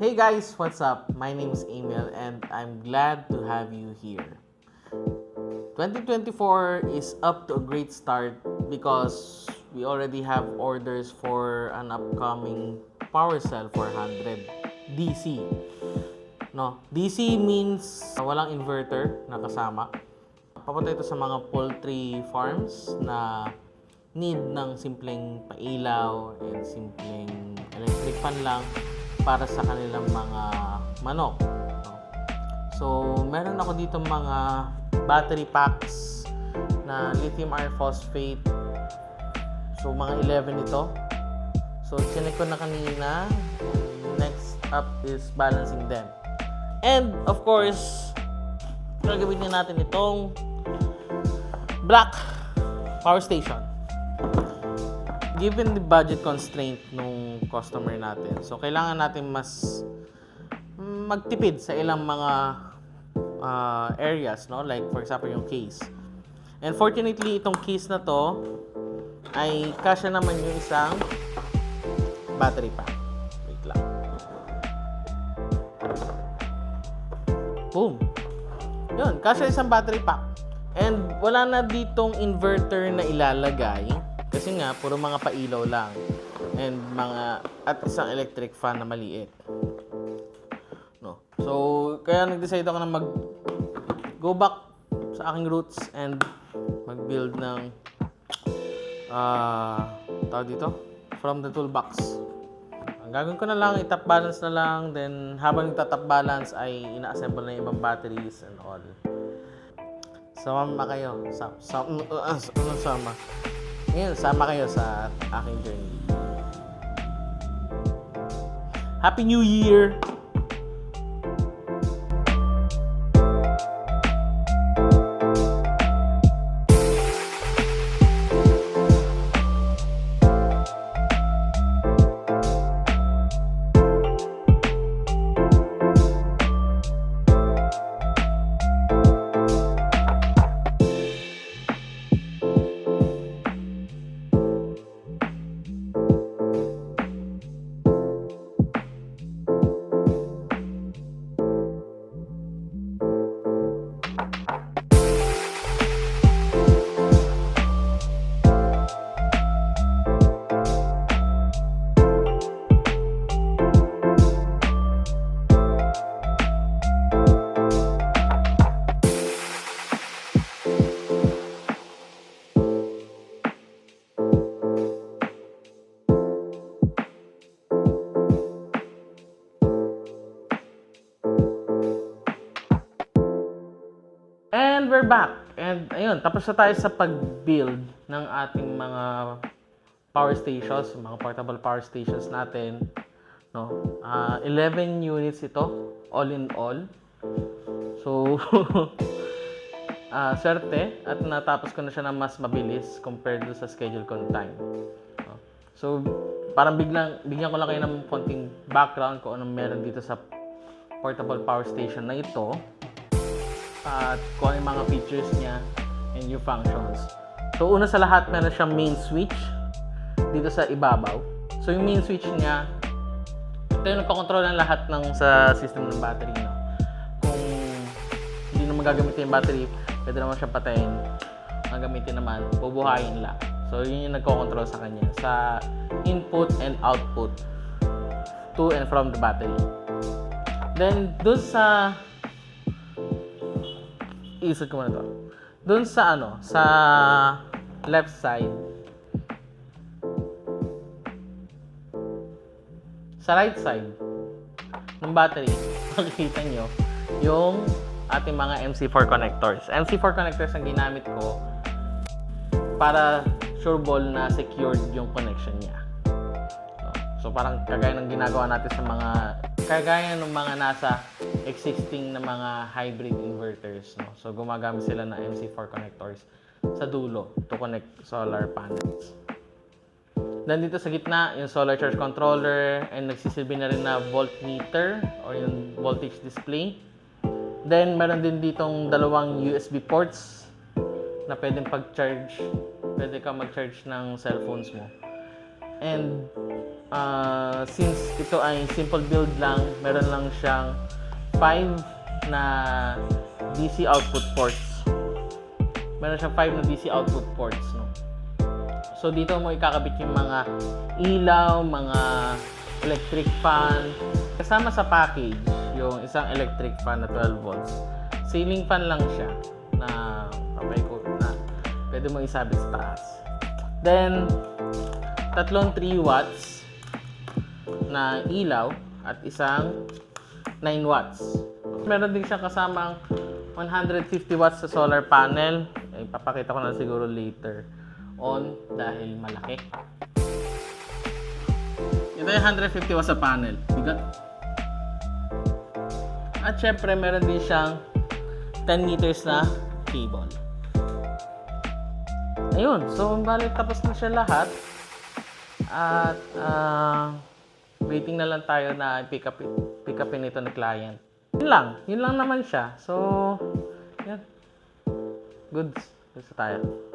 Hey guys, what's up? My name is Emil and I'm glad to have you here. 2024 is up to a great start because we already have orders for an upcoming PowerCell 400 DC. No, DC means walang inverter na kasama. Papunta ito sa mga poultry farms na need ng simpleng pailaw and simpleng electric fan lang para sa kanilang mga manok. no? So, meron ako dito mga battery packs na lithium iron phosphate. So, mga 11 ito. So, chinek ko na kanina. Next up is balancing them. And, of course, gagamitin natin itong black power station given the budget constraint nung customer natin, so kailangan natin mas magtipid sa ilang mga uh, areas, no? Like for example, yung case. And fortunately, itong case na to ay kasya naman yung isang battery pack. Wait lang. Boom. Yun, kasya isang battery pack. And wala na ditong inverter na ilalagay kasi nga, puro mga pailaw lang. And mga, at isang electric fan na maliit. No. So, kaya nag-decide ako na mag go back sa aking roots and mag-build ng ah tawag dito from the toolbox ang gagawin ko na lang i-top balance na lang then habang nagta-top balance ay ina-assemble na yung ibang batteries and all sama kayo sa sa uh, uh, sama ngayon, sama kayo sa aking journey. Happy New Year! We're back. And ayun, tapos na tayo sa pag-build ng ating mga power stations, mga portable power stations natin. No? Ah, 11 units ito, all in all. So, ah swerte at natapos ko na siya na mas mabilis compared do sa schedule ko ng time. No? So, parang biglang, bigyan ko lang kayo ng konting background kung anong meron dito sa portable power station na ito at kung ano yung mga features niya and new functions. So, una sa lahat, meron siyang main switch dito sa ibabaw. So, yung main switch niya, ito yung nagpakontrol ng lahat ng sa system ng battery. No? Kung hindi naman gagamitin yung battery, pwede naman siya patayin. Ang gamitin naman, bubuhayin lang. So, yun yung nagkocontrol sa kanya sa input and output to and from the battery. Then, dun sa iisod ko muna to. Doon sa ano, sa left side. Sa right side ng battery, makikita nyo yung ating mga MC4 connectors. MC4 connectors ang ginamit ko para sure ball na secured yung connection niya. So, parang kagaya ng ginagawa natin sa mga kagaya ng mga nasa existing na mga hybrid inverters. No? So, gumagamit sila ng MC4 connectors sa dulo to connect solar panels. Then dito sa gitna, yung solar charge controller and nagsisilbi na rin na voltmeter or yung voltage display. Then, meron din ditong dalawang USB ports na pwedeng pag-charge. Pwede ka mag-charge ng cellphones mo. And uh, since ito ay simple build lang, meron lang siyang 5 na DC output ports. Meron siyang 5 na DC output ports, no. So dito mo ikakabit yung mga ilaw, mga electric fan. Kasama sa package, yung isang electric fan na 12 volts. Ceiling fan lang siya na papaikot na pwede mo isabit sa taas. Then, tatlong 3 watts na ilaw at isang 9 watts. Meron din siyang kasamang 150 watts sa solar panel. Eh, papakita ko na siguro later on dahil malaki. Ito yung 150 watts sa panel. Bigat. At syempre, meron din siyang 10 meters na cable. Ayun. So, bali tapos na siya lahat. At, ah, waiting na lang tayo na pick up, pick upin ito ni client. Yun lang. Yun lang naman siya. So, yan. Goods. Na tayo.